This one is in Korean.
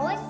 ось